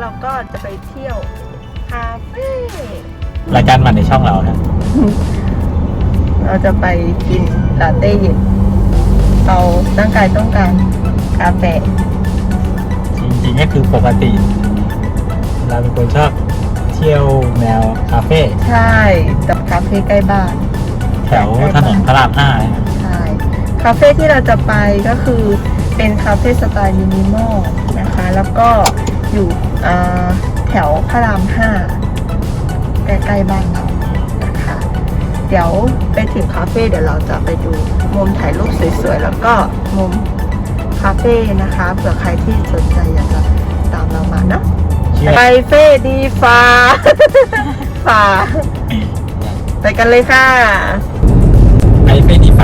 เราก็จะไปเที่ยวคาเฟ่รายการใหมันในช่องเรานะเราจะไปกินลาเต้เย็นเราตั้งกายต้องการกาแฟจริงๆก็คือปกติ เราเป็นคนชอบเที่ยวแนวคาเฟ่ใช่กับคาเฟ่ใกล้บ้าน แถวถนนพระรามห้าเนี่ยใช่คาเฟ่ที่เราจะไปก็คือเป็นคาเฟ่สไตล์มินิมอลนะคะ แล้วก็อยู่อ่า แถวพระรามห้าใกล้ๆบ้านเรานะคะ เดี๋ยวไปถึงคาเฟ่เดี๋ยวเราจะไปดูมุมถ่ายรูปสวยๆ แล้วก็มุมคาเฟ่นะคะเผื่อใครที่สนใจอยากจะตามเรามาเนาะชื่อไปเฟ่ดีฟ้าฟ้าไปกันเลยค่ะไอเฟ่ที่ฝา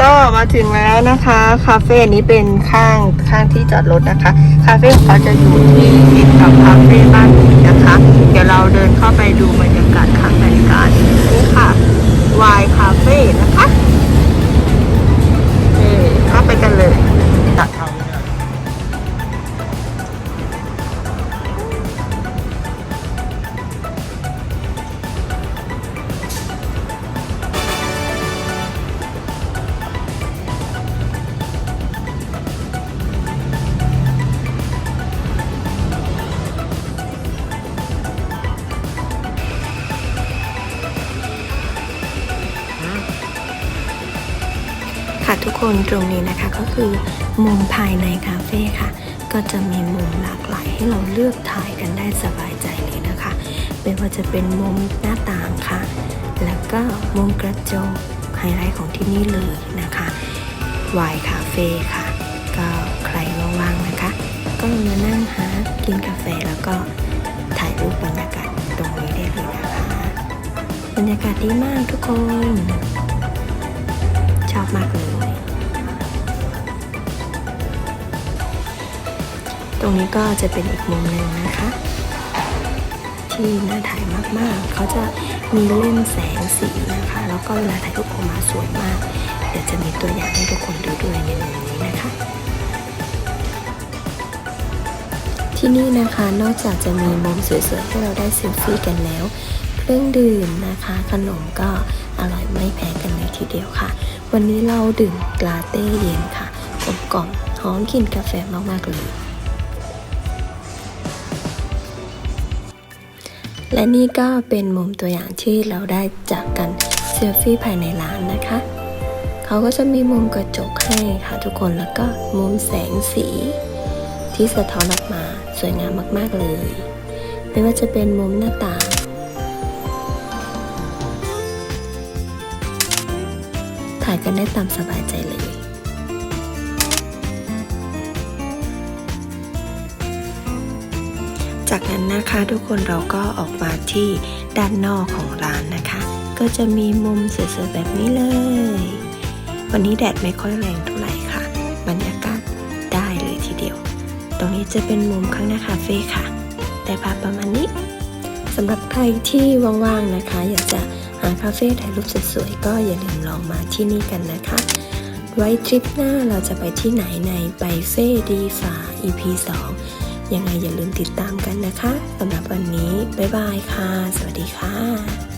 ก็มาถึงแล้วนะคะ คาเฟ่นี้เป็นข้างข้างที่จอดรถนะคะ คาเฟ่ของเขาจะอยู่ที่ติดกับคาเฟ่บ้านนี้นะคะ เดี๋ยวเราเดินเข้าไปดูบรรยากาศค่ะ ค่ะทุกคนตรงนี้นะคะก็คือมุมภายในคาเฟ่ค่ะ ก็จะมีมุมหลากหลายให้เราเลือกถ่ายกันได้สบายใจเลยนะคะไม่ว่าจะเป็นมุมหน้าต่างค่ะ แล้วก็มุมกระจกไฮไลท์ของที่นี่เลยนะคะวายคาเฟ่ค่ะ ก็ใครว่างๆนะคะ ก็มานั่งหากินกาแฟแล้วก็ถ่ายรูปบรรยากาศตรงนี้ได้เลยนะคะ บรรยากาศดีมากทุกคน ก็จะเป็นอีกมุมหนึ่งนะคะ ที่น่าถ่ายมากๆ เขาจะมีเล่นแสงสีนะคะ แล้วก็เวลาถ่ายรูปออกมาสวยมาก เดี๋ยวจะมีตัวอย่างให้ทุกคนดูด้วยในมุมนี้นะคะ ที่นี่นะคะนอกจากจะมีมุมสวยๆให้เราได้เซลฟี่กันแล้วเครื่องดื่มนะคะขนมก็อร่อยไม่แพ้กันเลยทีเดียวค่ะ วันนี้เราดื่มลาเต้เย็นค่ะกลมกล่อมหอมกลิ่นกาแฟมากๆเลย และนี่ก็เป็นมุมตัวอย่างที่เราได้จากกันเซลฟี่ภายในร้านนะคะ เขาก็จะมีมุมกระจกให้ค่ะทุกคนแล้วก็มุมแสงสี ที่สะท้อนออกมาสวยงามมาก ๆ เลย ไม่ว่าจะเป็นมุมหน้าต่างถ่ายกันได้ตามสบายใจเลย จากนั้นนะคะทุกคนเราก็ออกมาที่ด้านนอกของร้านนะคะ ก็จะมีมุมสวยๆแบบนี้เลย วันนี้แดดไม่ค่อยแรงเท่าไหร่ค่ะ บรรยากาศได้เลยทีเดียว ตรงนี้จะเป็นมุมข้างหน้าคาเฟ่ค่ะแต่ภาพประมาณนี้สำหรับใครที่ว่างๆนะคะ อยากจะหาคาเฟ่ถ่ายรูปสวยๆก็อย่าลืมลองมาที่นี่กันนะคะ ไว้ทริปหน้าเราจะไปที่ไหนในไบเฟ่ดีฟา EP 2 ยังไงอย่าลืมติดตามกันนะคะสำหรับวันนี้ บ๊ายบายค่ะ สวัสดีค่ะ